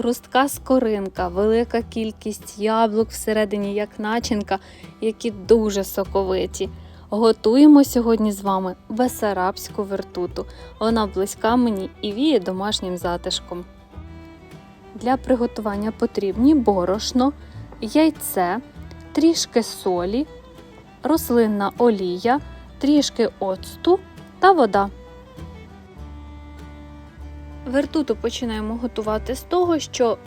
хрустка скоринка, велика кількість яблук всередині, як начинка, які дуже соковиті. Готуємо сьогодні з вами бесарабську вертуту. Вона близька мені і віє домашнім затишком. Для приготування потрібні борошно, яйце, трішки солі, рослинна олія, трішки оцту та вода. Вертуту починаємо готувати з того, що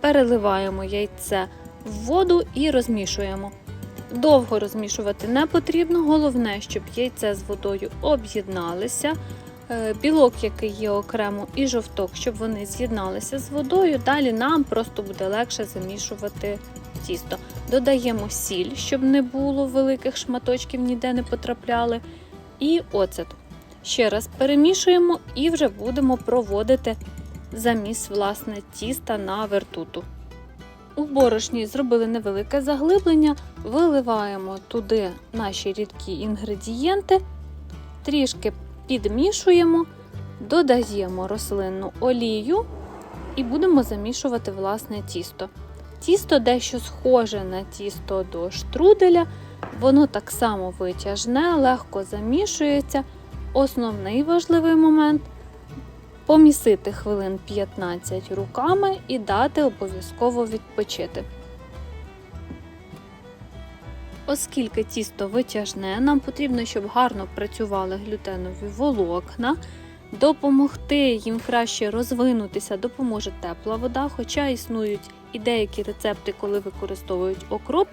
переливаємо яйце в воду і розмішуємо. Довго розмішувати не потрібно, головне, щоб яйце з водою об'єдналися. Е, Білок, який є окремо, і жовток, щоб вони з'єдналися з водою. Далі нам просто буде легше замішувати тісто. Додаємо сіль, щоб не було великих шматочків, ніде не потрапляли. І оцет. Ще раз перемішуємо і вже будемо проводити заміс власне тіста на вертуту. У борошні зробили невелике заглиблення, виливаємо туди наші рідкі інгредієнти, трішки підмішуємо, додаємо рослинну олію і будемо замішувати власне тісто. Тісто дещо схоже на тісто до штруделя, воно так само витяжне, легко замішується. Основний важливий момент помісити хвилин 15 руками і дати обов'язково відпочити. Оскільки тісто витяжне, нам потрібно, щоб гарно працювали глютенові волокна. Допомогти їм краще розвинутися допоможе тепла вода, хоча існують і деякі рецепти, коли використовують окроп.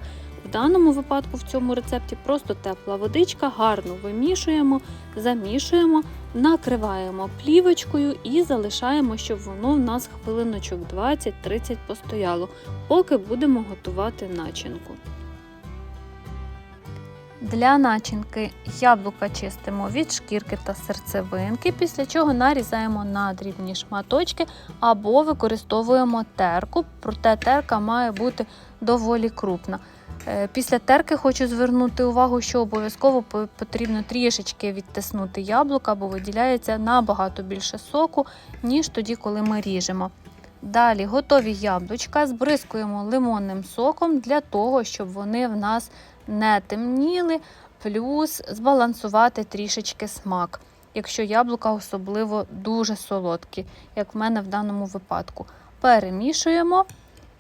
В даному випадку в цьому рецепті просто тепла водичка, гарно вимішуємо, замішуємо, накриваємо плівочкою і залишаємо, щоб воно в нас хвилиночок 20-30 постояло, поки будемо готувати начинку. Для начинки яблука чистимо від шкірки та серцевинки, після чого нарізаємо на дрібні шматочки або використовуємо терку, проте терка має бути доволі крупна. Е, Після терки хочу звернути увагу, що обов'язково потрібно трішечки відтиснути яблука, бо виділяється набагато більше соку, ніж тоді, коли ми ріжемо. Далі готові яблучка збризкуємо лимонним соком для того, щоб вони в нас не темніли, плюс збалансувати трішечки смак, якщо яблука особливо дуже солодкі, як в мене в даному випадку. Перемішуємо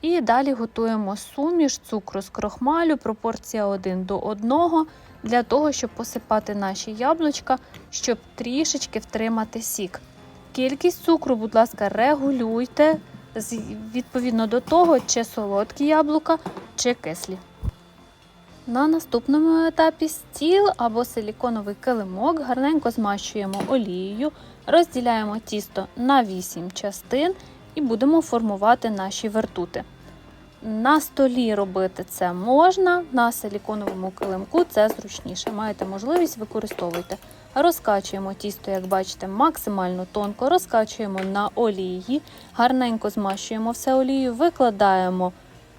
і далі готуємо суміш цукру з крохмалю, пропорція 1 до 1, для того, щоб посипати наші яблучка, щоб трішечки втримати сік. Кількість цукру, будь ласка, регулюйте відповідно до того, чи солодкі яблука, чи кислі. На наступному етапі стіл або силіконовий килимок гарненько змащуємо олією, розділяємо тісто на 8 частин і будемо формувати наші вертути. На столі робити це можна, на силіконовому килимку це зручніше. Маєте можливість, використовуйте. Розкачуємо тісто, як бачите, максимально тонко, розкачуємо на олії, гарненько змащуємо все олією, викладаємо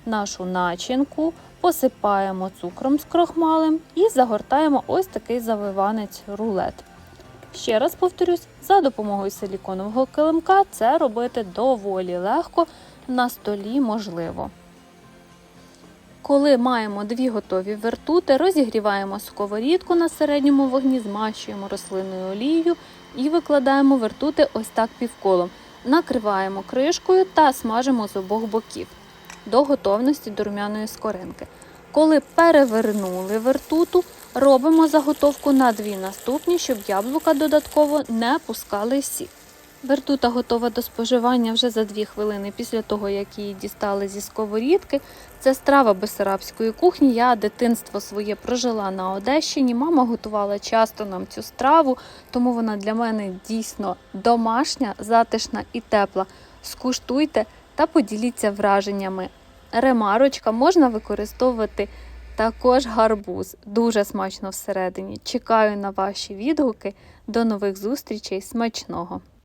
нашу начинку, посипаємо цукром з крохмалем і загортаємо ось такий завиванець рулет. Ще раз повторюсь, за допомогою силіконового килимка це робити доволі легко, на столі можливо. Коли маємо дві готові вертути, розігріваємо сковорідку на середньому вогні, змащуємо рослинною олією і викладаємо вертути ось так півколом. Накриваємо кришкою та смажимо з обох боків до готовності до румяної скоринки. Коли перевернули вертуту, робимо заготовку на дві наступні, щоб яблука додатково не пускали сік. Вертута готова до споживання вже за 2 хвилини після того, як її дістали зі сковорідки. Це страва бесарабської кухні. Я дитинство своє прожила на Одещині. Мама готувала часто нам цю страву, тому вона для мене дійсно домашня, затишна і тепла. Скуштуйте та поділіться враженнями. Ремарочка можна використовувати також гарбуз. Дуже смачно всередині. Чекаю на ваші відгуки. До нових зустрічей. Смачного!